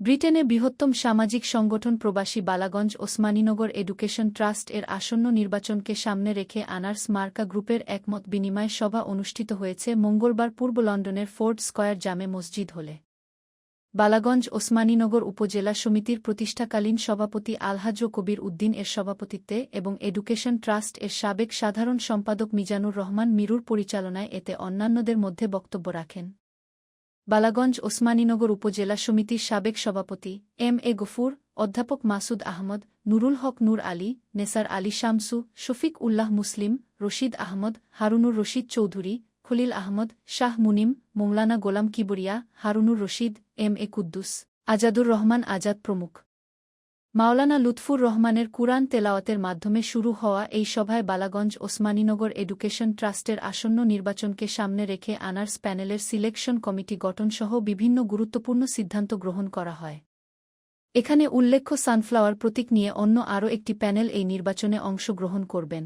ব্রিটেনে বৃহত্তম সামাজিক সংগঠন প্রবাসী বালাগঞ্জ ওসমানীনগর এডুকেশন ট্রাস্ট এর আসন্ন নির্বাচনকে সামনে রেখে আনার্স মার্কা গ্রুপের একমত বিনিময় সভা অনুষ্ঠিত হয়েছে মঙ্গলবার পূর্ব লন্ডনের ফোর্ড স্কয়ার জামে মসজিদ হলে। বালাগঞ্জ ওসমানীনগর উপজেলা সমিতির প্রতিষ্ঠাকালীন সভাপতি আলহাজ কবির উদ্দিন এর সভাপতিত্বে এবং এডুকেশন ট্রাস্ট এর সাবেক সাধারণ সম্পাদক মিজানুর রহমান মিরুর পরিচালনায় এতে অন্যান্যদের মধ্যে বক্তব্য রাখেন। বালাগঞ্জ ওসমানীনগর উপজেলা সমিতির সাবেক সভাপতি এম এ গফুর, অধ্যাপক মাসুদ আহমদ, নুরুল হক নূর আলী, নেসার আলী শামসু, শফিক উল্লাহ মুসলিম, রশিদ আহমদ, হারুনুর রশিদ চৌধুরী, খলিল আহমদ, শাহ মুনিম, মৌলানা গোলাম কিবরিয়া, হারুনুর রশিদ, এম এ কুদ্দুস, আজাদুর রহমান আজাদ প্রমুখ। মাওলানা লুৎফুর রহমানের কুরআন তেলাওয়াতের মাধ্যমে শুরু হওয়া এই সভায় বালাগঞ্জ ওসমানীনগর এডুকেশন ট্রাস্টের আসন্ন নির্বাচনকে সামনে রেখে আনার্স প্যানেলের সিলেকশন কমিটি গঠনসহ বিভিন্ন গুরুত্বপূর্ণ সিদ্ধান্ত গ্রহণ করা হয়। এখানে উল্লেখ্য সানফ্লাওয়ার প্রতীক নিয়ে অন্য আরও একটি প্যানেল এই নির্বাচনে অংশগ্রহণ করবেন।